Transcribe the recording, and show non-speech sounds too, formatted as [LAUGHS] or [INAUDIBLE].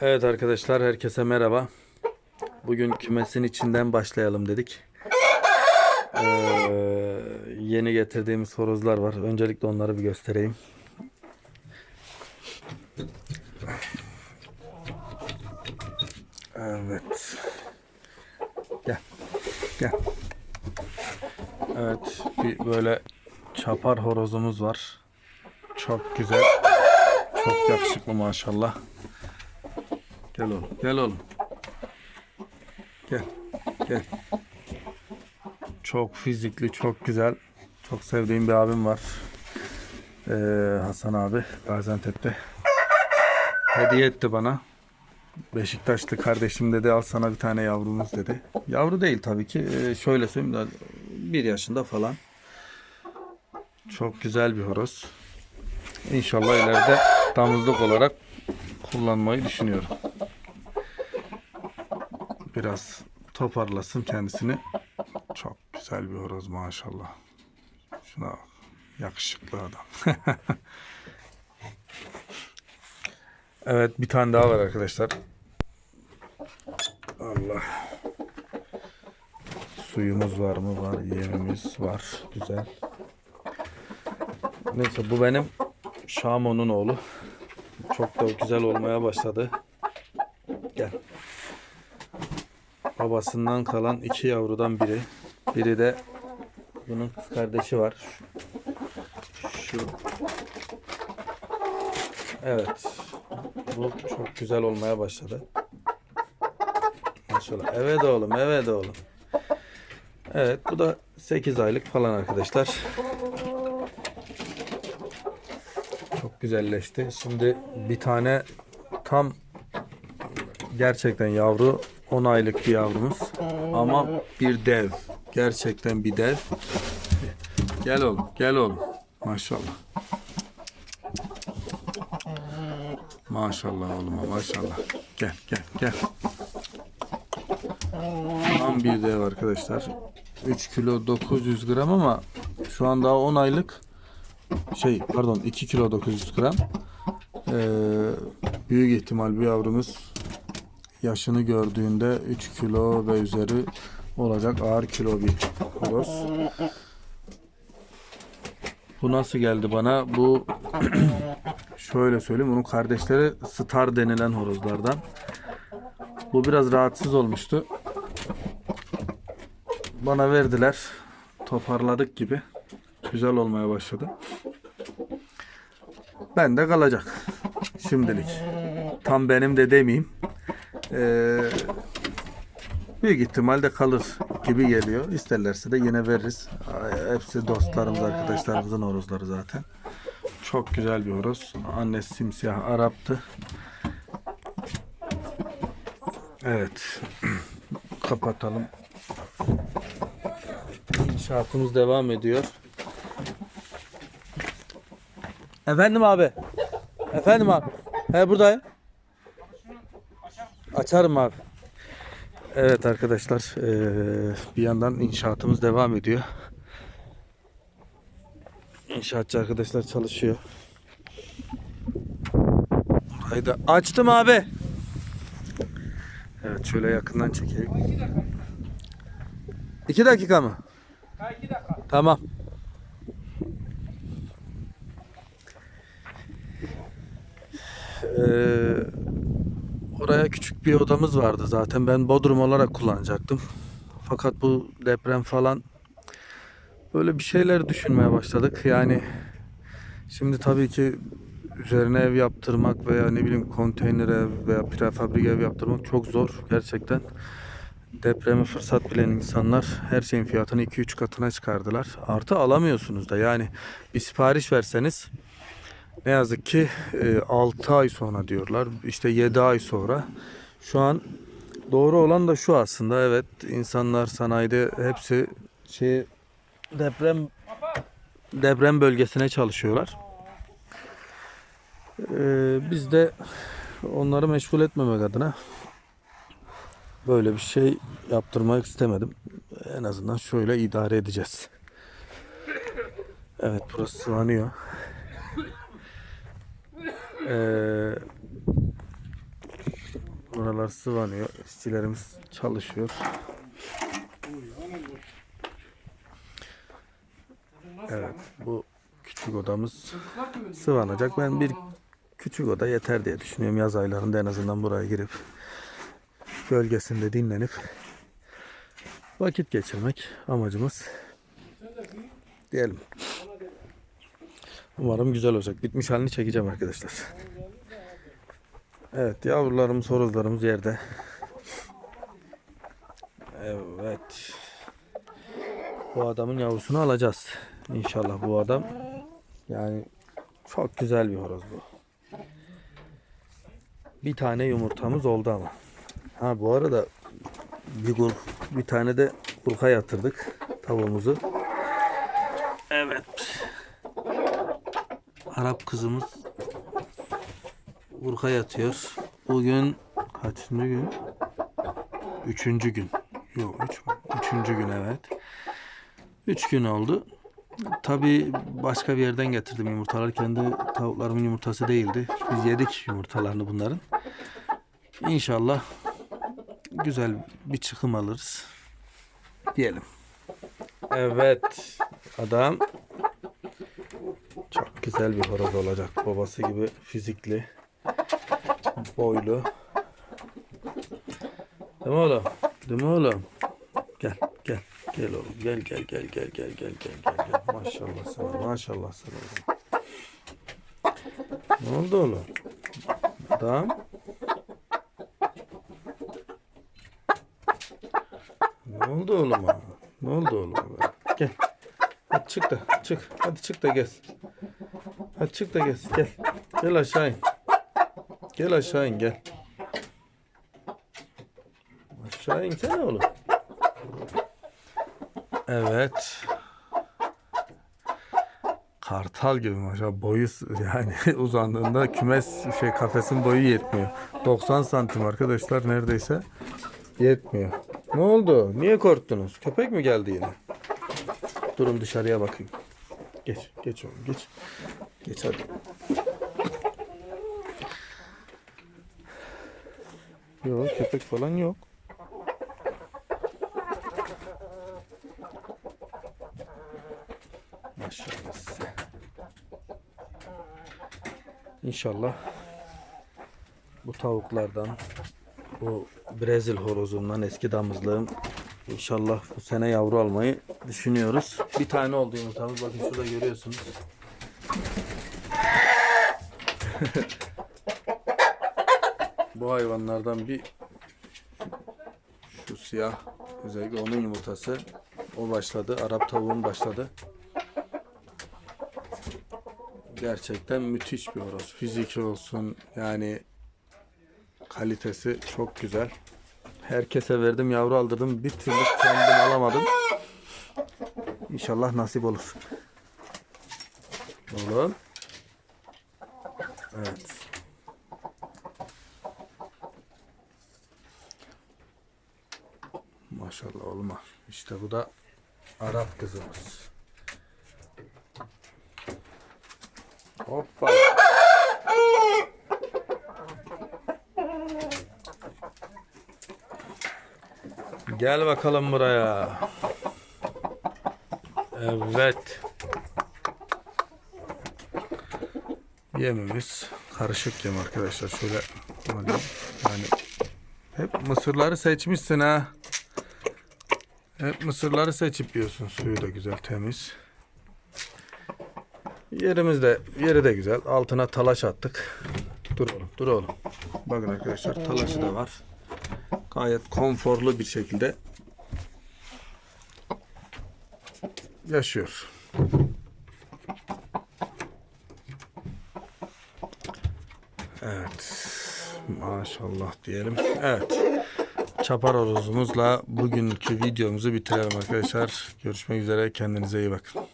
Evet arkadaşlar herkese merhaba. Bugün kümesin içinden başlayalım dedik. Ee, yeni getirdiğimiz horozlar var. Öncelikle onları bir göstereyim. Evet. Gel. Gel. Evet bir böyle çapar horozumuz var. Çok güzel. Çok yakışıklı maşallah. Gel oğlum. Gel oğlum. Gel. Gel. Çok fizikli, çok güzel. Çok sevdiğim bir abim var. Ee, Hasan abi Gaziantep'te. Hediye etti bana. Beşiktaşlı kardeşim dedi al sana bir tane yavrumuz dedi. Yavru değil tabii ki. Ee, şöyle söyleyeyim bir yaşında falan. Çok güzel bir horoz. İnşallah ileride damızlık olarak kullanmayı düşünüyorum. Biraz toparlasın kendisini. Çok güzel bir horoz maşallah. Şuna bak. Yakışıklı adam. [LAUGHS] evet bir tane daha var arkadaşlar. Allah. Suyumuz var mı? Var. Yemimiz var. Güzel. Neyse bu benim Şamo'nun oğlu. Çok da güzel olmaya başladı. Gel. Babasından kalan iki yavrudan biri. Biri de bunun kız kardeşi var. Şu. Evet. Bu çok güzel olmaya başladı. Maşallah. Evet oğlum, evet oğlum. Evet, bu da 8 aylık falan arkadaşlar. Çok güzelleşti. Şimdi bir tane tam gerçekten yavru 10 aylık bir yavrumuz. Ama bir dev. Gerçekten bir dev. Gel oğlum, gel oğlum. Maşallah. Maşallah oğluma maşallah. Gel gel gel. Tam bir dev arkadaşlar. 3 kilo 900 gram ama şu an daha 10 aylık şey pardon 2 kilo 900 gram. Ee, büyük ihtimal bu yavrumuz yaşını gördüğünde 3 kilo ve üzeri olacak ağır kilo bir horoz. Bu nasıl geldi bana? Bu [CLEARS THROAT] şöyle söyleyeyim. Bunun kardeşleri star denilen horozlardan. Bu biraz rahatsız olmuştu. Bana verdiler. Toparladık gibi. Güzel olmaya başladı. Ben de kalacak. Şimdilik. Tam benim de demeyeyim. Ee, büyük ihtimalle kalır gibi geliyor. İsterlerse de yine veririz. Hepsi dostlarımız, arkadaşlarımızın horozları zaten. Çok güzel bir horoz. Annesi simsiyah Arap'tı. Evet. [CLEARS THROAT] Kapatalım. İnşaatımız devam ediyor. Efendim abi. Efendim abi. He buradayım. Açarım abi. Evet arkadaşlar bir yandan inşaatımız devam ediyor. İnşaatçı arkadaşlar çalışıyor. Burayı da açtım abi. Evet şöyle yakından çekeyim. İki dakika mı? Tamam. Ee, oraya küçük bir odamız vardı zaten. Ben bodrum olarak kullanacaktım. Fakat bu deprem falan böyle bir şeyler düşünmeye başladık. Yani şimdi tabii ki üzerine ev yaptırmak veya ne bileyim konteyner ev veya prefabrik ev yaptırmak çok zor gerçekten. Depremi fırsat bilen insanlar her şeyin fiyatını 2-3 katına çıkardılar. Artı alamıyorsunuz da yani bir sipariş verseniz ne yazık ki 6 ay sonra diyorlar. işte 7 ay sonra. Şu an doğru olan da şu aslında. Evet insanlar sanayide hepsi şey deprem deprem bölgesine çalışıyorlar. Ee, biz de onları meşgul etmemek adına böyle bir şey yaptırmak istemedim. En azından şöyle idare edeceğiz. Evet burası sıvanıyor. Ee, Buralar sıvanıyor. İşçilerimiz çalışıyor. Evet bu küçük odamız sıvanacak. Ben bir küçük oda yeter diye düşünüyorum. Yaz aylarında en azından buraya girip gölgesinde dinlenip vakit geçirmek amacımız diyelim. Umarım güzel olacak. Bitmiş halini çekeceğim arkadaşlar. Evet yavrularımız horozlarımız yerde. Evet. Bu adamın yavrusunu alacağız. İnşallah bu adam yani çok güzel bir horoz bu. Bir tane yumurtamız oldu ama. Ha bu arada bir gur, bir tane de kurka yatırdık tavuğumuzu. Evet. Arap kızımız Urka yatıyor. Bugün kaçıncı gün? Üçüncü gün. Yok üç? Üçüncü gün evet. Üç gün oldu. Tabi başka bir yerden getirdim yumurtaları. Kendi tavuklarımın yumurtası değildi. Biz yedik yumurtalarını bunların. İnşallah güzel bir çıkım alırız. Diyelim. Evet. Adam çok güzel bir horoz olacak. Babası gibi fizikli, boylu. Değil mi oğlum? Değil mi oğlum? Gel, gel. Gel oğlum. Gel, gel, gel, gel, gel, gel, gel, gel. gel. Maşallah sana, maşallah sana oğlum. Ne oldu oğlum? Adam. Ne oldu oğlum? Ne oldu oğlum? Gel. Hadi çık da çık. Hadi çık da gez. Hadi çık da gez. Gel. Gel aşağı in. Gel aşağı in gel. Aşağı insene oğlum. Evet. Kartal gibi maşallah boyu yani [LAUGHS] uzandığında kümes şey kafesin boyu yetmiyor. 90 santim arkadaşlar neredeyse yetmiyor. Ne oldu? Niye korktunuz? Köpek mi geldi yine? Durun dışarıya bakayım. Geç, geç oğlum, geç. Geç hadi. Yok, köpek falan yok. Maşallah size. İnşallah bu tavuklardan, bu Brezil horozundan eski damızlığım İnşallah bu sene yavru almayı düşünüyoruz. Bir tane oldu yumurtamız. Bakın şurada görüyorsunuz. [LAUGHS] bu hayvanlardan bir şu siyah özellikle onun yumurtası o başladı. Arap tavuğun başladı. Gerçekten müthiş bir horoz. Fiziki olsun yani kalitesi çok güzel. Herkese verdim yavru aldırdım. Bir türlü kendim alamadım. İnşallah nasip olur. Oğlum. Evet. Maşallah oğluma. İşte bu da Arap kızımız. Hoppa. Gel bakalım buraya. Evet. Yemimiz karışık yem arkadaşlar. Şöyle yani hep mısırları seçmişsin ha. Hep mısırları seçip yiyorsun. Suyu da güzel temiz. Yerimiz de yeri de güzel. Altına talaş attık. Dur oğlum, dur oğlum. Bakın arkadaşlar talaşı da var gayet konforlu bir şekilde yaşıyor. Evet. Maşallah diyelim. Evet. Çapar horozumuzla bugünkü videomuzu bitirelim arkadaşlar. Görüşmek üzere. Kendinize iyi bakın.